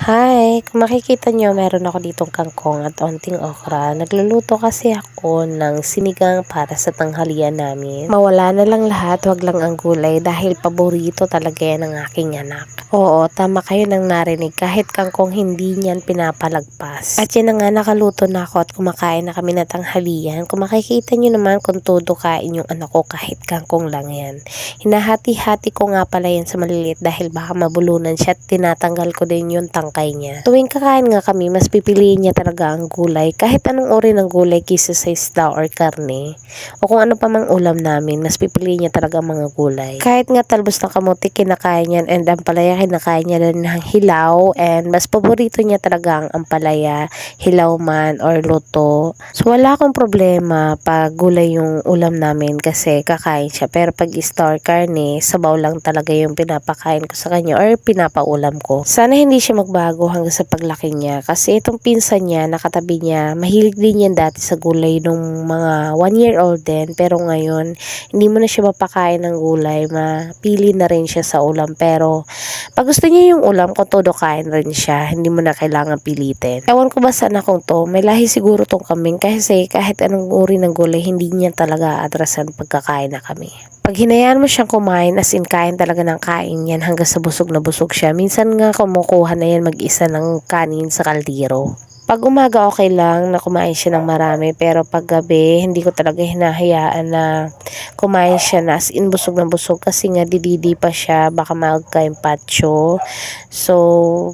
Hi! Makikita nyo, meron ako ditong kangkong at onting okra. Nagluluto kasi ako ng sinigang para sa tanghalian namin. Mawala na lang lahat, wag lang ang gulay dahil paborito talaga yan ng aking anak. Oo, tama kayo nang narinig. Kahit kangkong hindi niyan pinapalagpas. At yan na nga, nakaluto na ako at kumakain na kami na tanghalian. Kung makikita nyo naman kung todo kain yung anak ko kahit kangkong lang yan. Hinahati-hati ko nga pala yan sa maliliit dahil baka mabulunan siya at tinatanggal ko din yung tangkay niya. Tuwing kakain nga kami, mas pipiliin niya talaga ang gulay. Kahit anong uri ng gulay kisa sa isda or karne. O kung ano pa mang ulam namin, mas pipiliin niya talaga mga gulay. Kahit nga talbos ng kamuti, kinakain niyan and ang palaya kinakain niya rin ng hilaw and mas paborito niya talaga ang ampalaya, hilaw man or luto. So wala akong problema pag gulay yung ulam namin kasi kakain siya. Pero pag store karne, sabaw lang talaga yung pinapakain ko sa kanya or pinapaulam ko. Sana hindi siya magbago hanggang sa paglaki niya kasi itong pinsan niya, nakatabi niya, mahilig din yan dati sa gulay nung mga one year old din. Pero ngayon, hindi mo na siya mapakain ng gulay, mapili na rin siya sa ulam. Pero pag gusto niya yung ulam, kung todo kain rin siya, hindi mo na kailangan pilitin. Ewan ko ba sa anak kong to, may lahi siguro tong kambing kasi kahit anong uri ng gulay, hindi niya talaga adrasan pagkakain na kami. Pag hinayaan mo siyang kumain, as in kain talaga ng kain yan hanggang sa busog na busog siya. Minsan nga kumukuha na yan mag-isa ng kanin sa kaldero. Pag umaga okay lang na kumain siya ng marami pero pag gabi hindi ko talaga hinahayaan na kumain siya na as in busog na busog kasi nga dididi pa siya baka magka-impatcho. So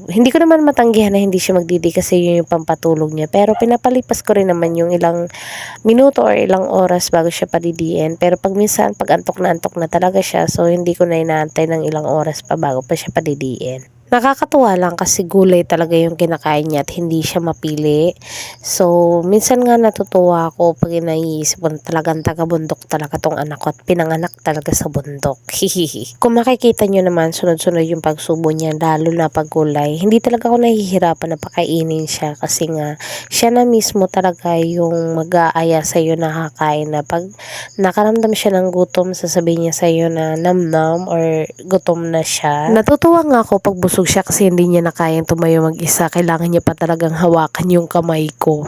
hindi ko naman matanggihan na hindi siya magdidi kasi yun yung pampatulog niya pero pinapalipas ko rin naman yung ilang minuto or ilang oras bago siya padidiin pero pag minsan pag antok na antok na talaga siya so hindi ko na inaantay ng ilang oras pa bago pa siya padidiin. Nakakatuwa lang kasi gulay talaga yung kinakain niya at hindi siya mapili. So, minsan nga natutuwa ako pag naiisip ko na talagang taga-bundok talaga tong anak ko at pinanganak talaga sa bundok. Hihihi. Kung makikita nyo naman, sunod-sunod yung pagsubo niya, lalo na pag gulay. Hindi talaga ako nahihirapan na pakainin siya kasi nga siya na mismo talaga yung mag-aaya sa iyo na pag nakaramdam siya ng gutom, sasabihin niya sa iyo na nam-nam or gutom na siya. Natutuwa nga ako pag busog siya kasi hindi niya na kayang tumayo mag-isa. Kailangan niya pa talagang hawakan yung kamay ko.